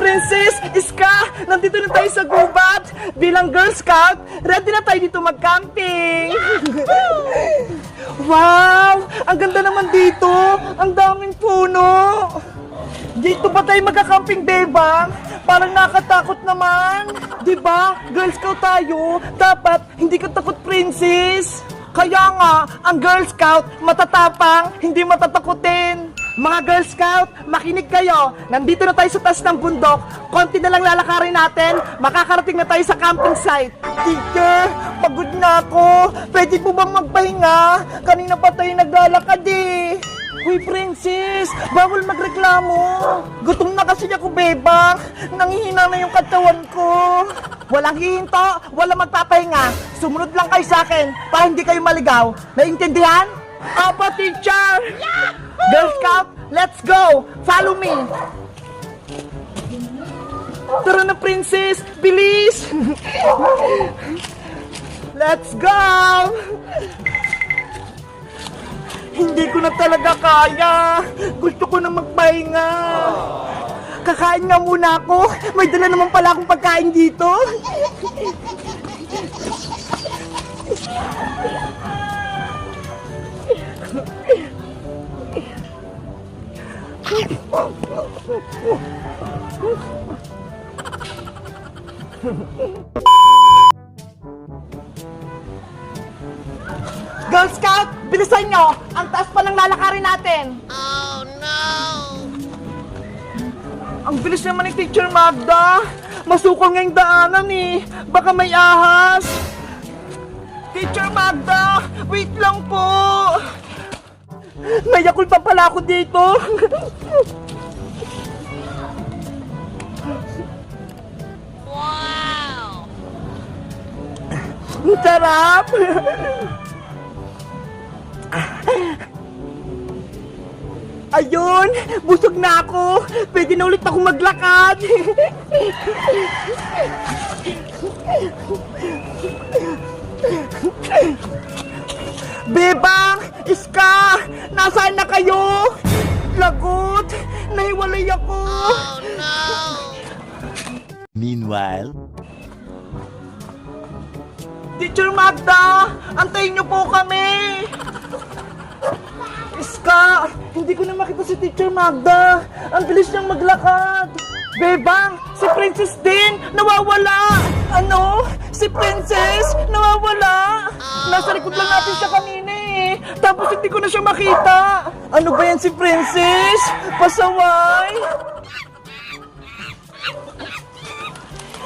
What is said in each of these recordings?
Princess, Iska, nandito na tayo sa gubat. Bilang Girl Scout, ready na tayo dito mag-camping. wow, ang ganda naman dito. Ang daming puno. Dito ba tayo magka-camping, Bebang? Parang nakatakot naman. Di ba? Girl Scout tayo. Dapat hindi ka takot, Princess. Kaya nga, ang Girl Scout matatapang, hindi matatakutin. Mga Girl Scout, makinig kayo. Nandito na tayo sa taas ng bundok. Konti na lang lalakarin natin. Makakarating na tayo sa camping site. Teacher, pagod na ako. Pwede po bang magpahinga? Kanina pa tayo naglalakad eh. Uy, princess! Bawal magreklamo! Gutom na kasi ako, bebang! Nangihina na yung katawan ko! Walang hihinto! Walang magpapahinga! Sumunod lang kayo sa akin para hindi kayo maligaw! Naintindihan? Apa, teacher! Girl Scout, let's go! Follow me! Tara na, princess! Bilis! let's go! Hindi ko na talaga kaya. Gusto ko na magpahinga. Kakain nga muna ako. May dala naman pala akong pagkain dito. Girl Scout, bilisan nyo! Ang taas pa ng lalakarin natin! Oh, no! Ang bilis naman ni Teacher Magda! Masukol ngayong daanan eh! Baka may ahas! Teacher Magda! Wait lang po! May yakul pa pala ako dito! Ang sarap! Ayun! Busog na ako! Pwede na ulit ako maglakad! Bebang! Iska! Nasaan na kayo? Lagot! Nahiwalay ako! Meanwhile, Teacher Magda! Antayin niyo po kami! Iska! Hindi ko na makita si Teacher Magda! Ang bilis niyang maglakad! Bebang! Si Princess din! Nawawala! Ano? Si Princess! Nawawala! Nasa likod lang natin siya kanina eh! Tapos hindi ko na siya makita! Ano ba yan si Princess? Pasaway!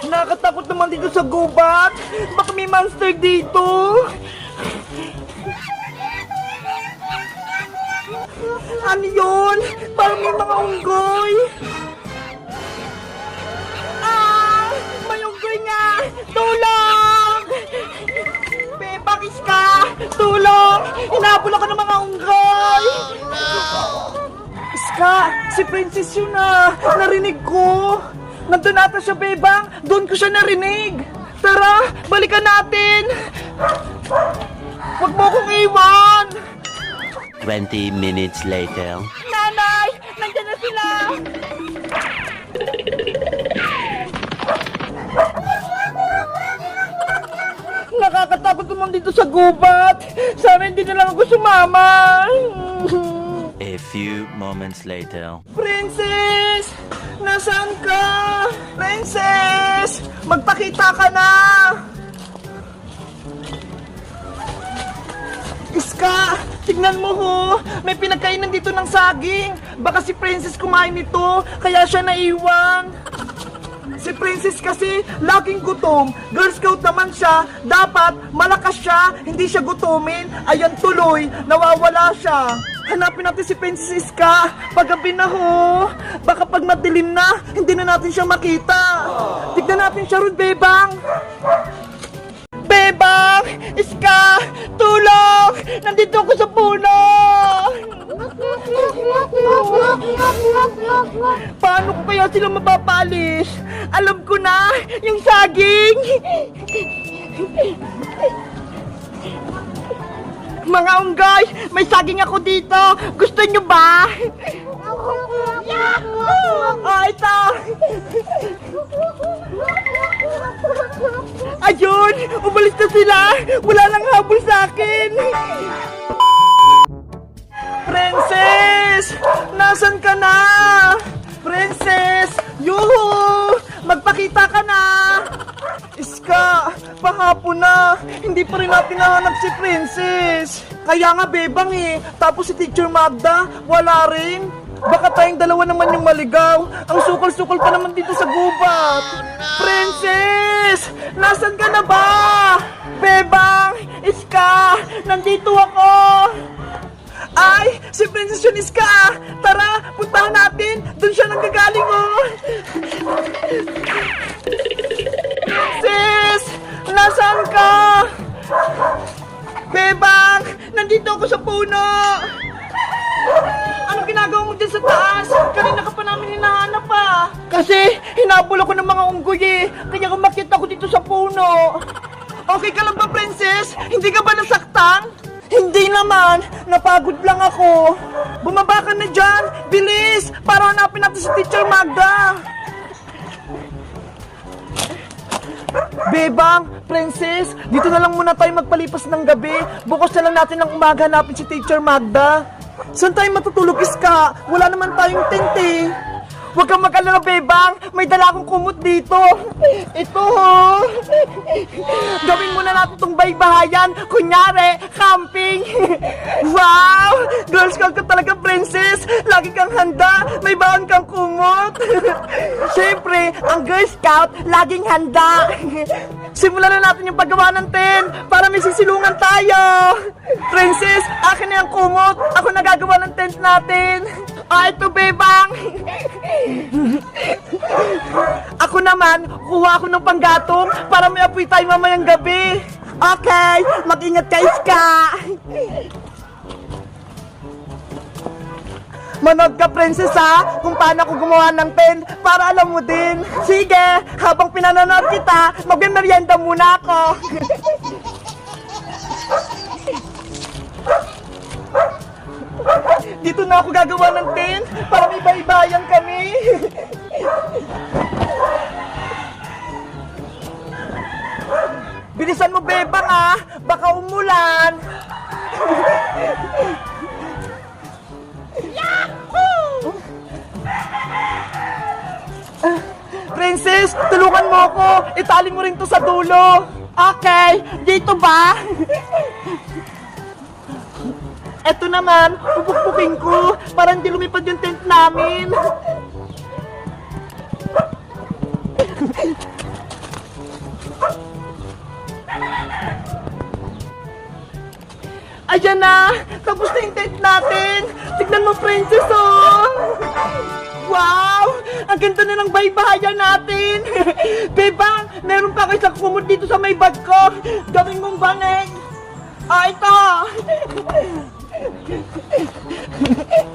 Nakakatakot naman dito sa gubat! Baka may monster dito! Ano yun? Parang may mga unggoy! Ah! May unggoy nga! Tulong! Bebakis ka! Tulong! Hinabol ako ng mga unggoy! Iska! Si Princess yun na! Narinig ko! Nandun ata siya, Bebang! Doon ko siya narinig! Tara! Balikan natin! Huwag mo akong iwan! 20 minutes later. Nanay! Nandiyan na sila! Nakakatakot naman dito sa gubat! Sana hindi na lang ako sumama! A few moments later. Princess! Nasaan ka? Princess! Magpakita ka na! Iska! Tignan mo ho! May pinagkainan dito ng saging! Baka si Princess kumain nito, kaya siya naiwan! Si Princess kasi laging gutom. Girl Scout naman siya. Dapat malakas siya, hindi siya gutumin. Ayan tuloy, nawawala siya. Hanapin natin si Princess Iska. Paggabi na ho. Baka pag madilim na, hindi na natin siya makita. Tignan natin siya ron, Bebang. Bebang! Iska! Tulong! Nandito ako sa puno! Paano ko kaya sila mapapalis? Alam ko na, yung saging! Mga unggay, may saging ako dito. Gusto nyo ba? Ah, ito! Ayun! Umalis na sila! Wala nang pa rin natin nahanap si Princess. Kaya nga bebang eh. Tapos si Teacher Magda, wala rin. Baka tayong dalawa naman yung maligaw. Ang sukol-sukol pa naman dito sa gubat. Princess! Nasaan ka na ba? Bebang! Iska! Nandito ako! Ay! Si Princess yun, Iska! Tara! Puntahan natin! Doon siya nanggagaling, oh! Sis! Nasaan ka? Bebang! Nandito ako sa puno! Ano ginagawa mo dyan sa taas? Kanina ka pa namin hinahanap pa. Kasi hinabol ako ng mga unggoy eh. Kaya kumakit ako dito sa puno. Okay ka lang ba, princess? Hindi ka ba nasaktan? Hindi naman. Napagod lang ako. Bumaba ka na dyan. Bilis! Para hanapin natin si Teacher Magda. Bebang, Princess, dito na lang muna tayo magpalipas ng gabi. Bukas na lang natin ng umaga hanapin si Teacher Magda. Saan tayo matutulog, Iska? Wala naman tayong tent eh. Huwag kang mag-alala, Bebang. May dala akong kumot dito. Ito, oh. Gawin muna natin itong baybahayan. Kunyari, camping. wow! Girl Scout ka talaga, princess. Lagi kang handa. May baon kang kumot. Siyempre, ang Girl Scout, laging handa. Simulan na natin yung paggawa ng tent para may sisilungan tayo. Princess, akin na yung kumot. Ako nagagawa ng tent natin. Ah, ito, Bebang. Kuha ako ng panggatong para may apoy tayo mamayang gabi. Okay, mag-ingat ka, Iska. Manood ka, princess, ha? Kung paano ako gumawa ng tent para alam mo din. Sige, habang pinanonood kita, magmemerienda muna ako. Dito na ako gagawa ng tent para may baybayan kami. Bilisan mo, Bebang, ah! Baka umulan! Ah, Princess, tulungan mo ako! Itali mo rin to sa dulo! Okay, dito ba? Eto naman, pupukpukin ko para hindi lumipad yung tent namin. Ayan na! Tapos na yung natin! Tignan mo, princess, oh! Wow! Ang ganda na ng baybahayan natin! Bebang, meron pa kayo sa kumot dito sa may bag ko! Gawin mong bangeng! Ah, ito!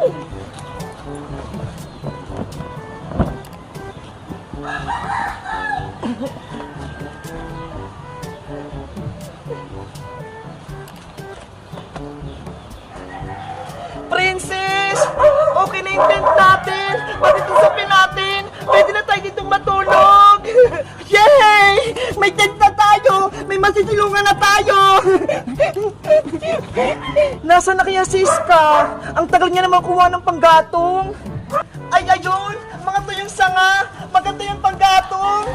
tent natin! Pati itong sapi natin! Pwede na tayo ditong matulog! Yay! May tent na tayo! May masisilungan na tayo! Nasaan na kaya si Iska? Ang tagal niya naman kuha ng panggatong! Ay, ayun! Mga tuyong sanga! Maganda yung panggatong!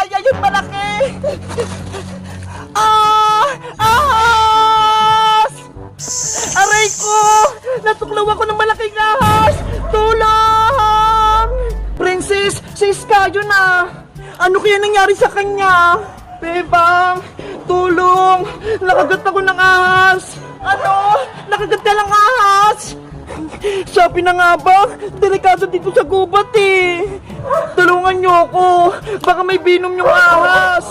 Ay, ayun malaki! Ah! Ahas! Aray ko! Natuklaw ako ng malaking ahas! Tulong! Princess, si Iska yun ah! Ano kaya nangyari sa kanya? Bebang, tulong! Nakagat ako ng ahas! Ano? Nakagat ka ng ahas? Sabi na nga ba, delikado dito sa gubat eh. Tulungan niyo ako. Baka may binom yung ahas.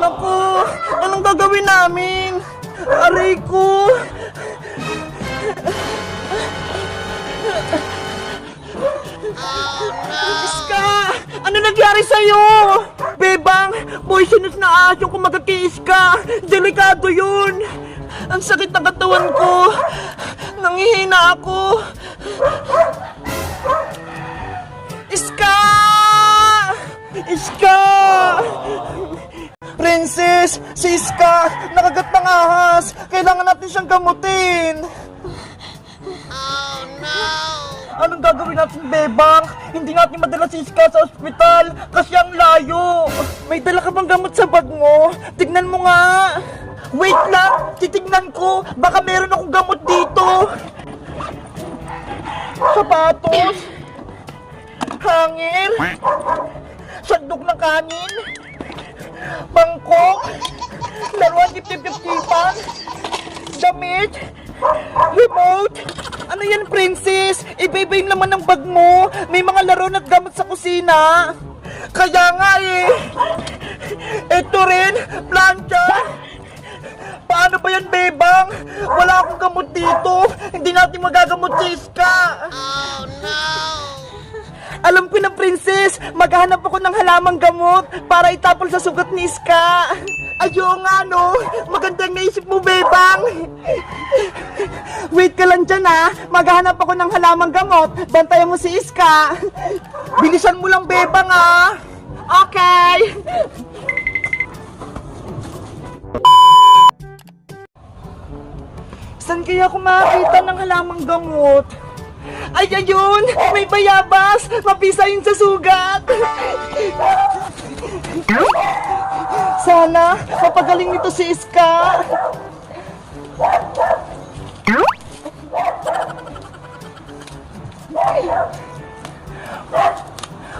Naku, anong gagawin namin? Aray ko. Iska! Ano nangyari sa'yo? Bebang, poisonous na ahas yung kumagat kay Iska. Delikado yun. Ang sakit ng katawan ko. Nangihina ako. Iska! Iska! Princess, si Iska, nakagat ng ahas. Kailangan natin siyang gamutin. Anong gagawin natin, Bebang? Hindi natin madala si Iska sa ospital kasi ang layo. May dala ka bang gamot sa bag mo? Tignan mo nga. Wait lang, titignan ko. Baka meron akong gamot dito. Sapatos. Hangir. Sandok ng kanin. Bangkok. Laruan 50-50 Damit. Remote. Ano yan, princess? Iba-iba yung laman ng bag mo. May mga laro at gamot sa kusina. Kaya nga eh. Ito rin, plancha. Paano ba yan, Bebang? Wala akong gamot dito. Hindi natin magagamot si Iska. Alam ko na, princess. Maghahanap ako ng halamang gamot para itapol sa sugat ni Iska. Ayo nga, no? Magandang naisip mo, Bebang. Wait ka lang dyan, ha? Maghahanap ako ng halamang gamot. Bantayan mo si Iska. Bilisan mo lang, Bebang, ha? Okay. Saan kaya ako makakita ng halamang gamot? Ay, ayun! May bayabas! Mapisa yun sa sugat! Sana, mapagaling nito si Iska!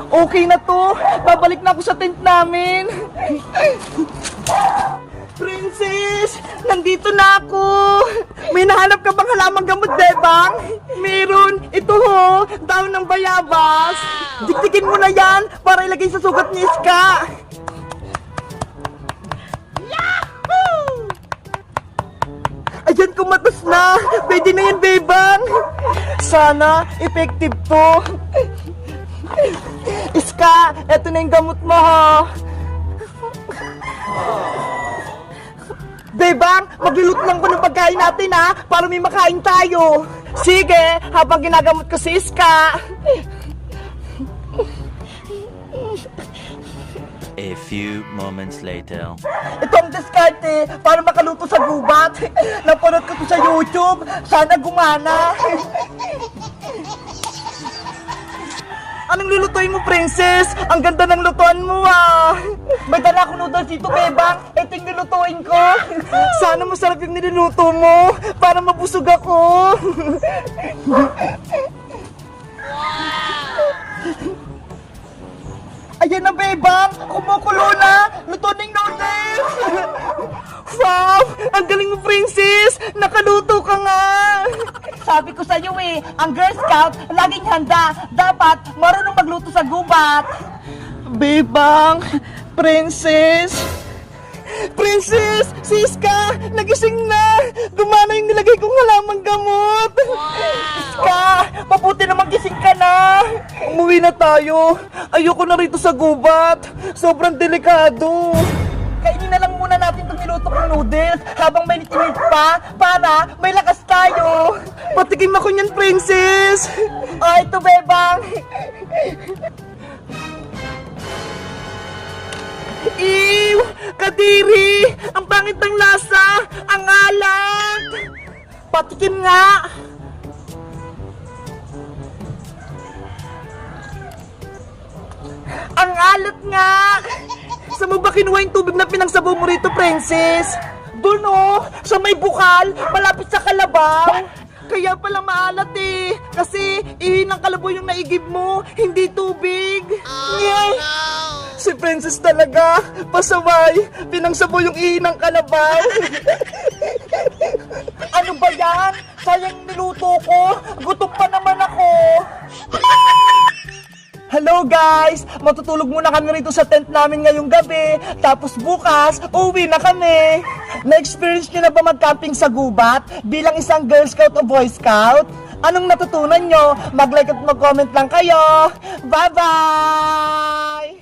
Okay na to! Babalik na ako sa tent namin! Princess! Nandito na ako! May nahanap ka bang halamang gamot, Bebang? Meron! Ito ho! Daon ng bayabas! Dikdikin mo na yan para ilagay sa sugat ni Iska! Ayan, kumatas na! Pwede na yan, Bebang! Sana, effective to! Iska, eto na yung gamot mo, ha! Bebang, magluluto lang ko ng pagkain natin ha, para may makain tayo. Sige, habang ginagamot ko si Iska. A few moments later. Ito ang diskarte para makaluto sa gubat. Napanood ko to sa YouTube. Sana gumana. Anong lulutuin mo, princess? Ang ganda ng lutuan mo, ah. May dala akong noodles dito, bebang. Ito yung lulutuin ko. Sana masarap yung niluluto mo para mabusog ako. Mo, princess! Nakaluto ka nga! Sabi ko sa'yo eh, ang Girl Scout laging handa. Dapat marunong magluto sa gubat. Bebang! Princess! Princess! Siska! Nagising na! Gumana yung nilagay kong halamang gamot! Iska! Mabuti naman gising ka na! Umuwi na tayo! Ayoko na rito sa gubat! Sobrang delikado! Kainin na lang kong noodles habang may nitinit pa para may lakas tayo! Patikim ako niyan, princess! Ah, ito, bebang! Ew! Kadiri! Ang pangit ng lasa! Ang alat! Patikim nga! Ang alat nga! Sa mo ba kinuha yung tubig na pinangsabaw mo rito, princess? Doon oh, sa may bukal, malapit sa kalabaw. Kaya pala maalat eh. Kasi ihin ng kalabaw yung naigib mo, hindi tubig. Nyeh! Si Princess talaga, pasaway, pinangsabaw yung ihi ng kalabaw. ano ba yan? Sayang niluto ko, gutom pa naman ako. Hello guys! Matutulog muna kami rito sa tent namin ngayong gabi. Tapos bukas, uwi na kami. Na-experience nyo na ba mag-camping sa gubat bilang isang Girl Scout o Boy Scout? Anong natutunan nyo? Mag-like at mag-comment lang kayo. Bye-bye!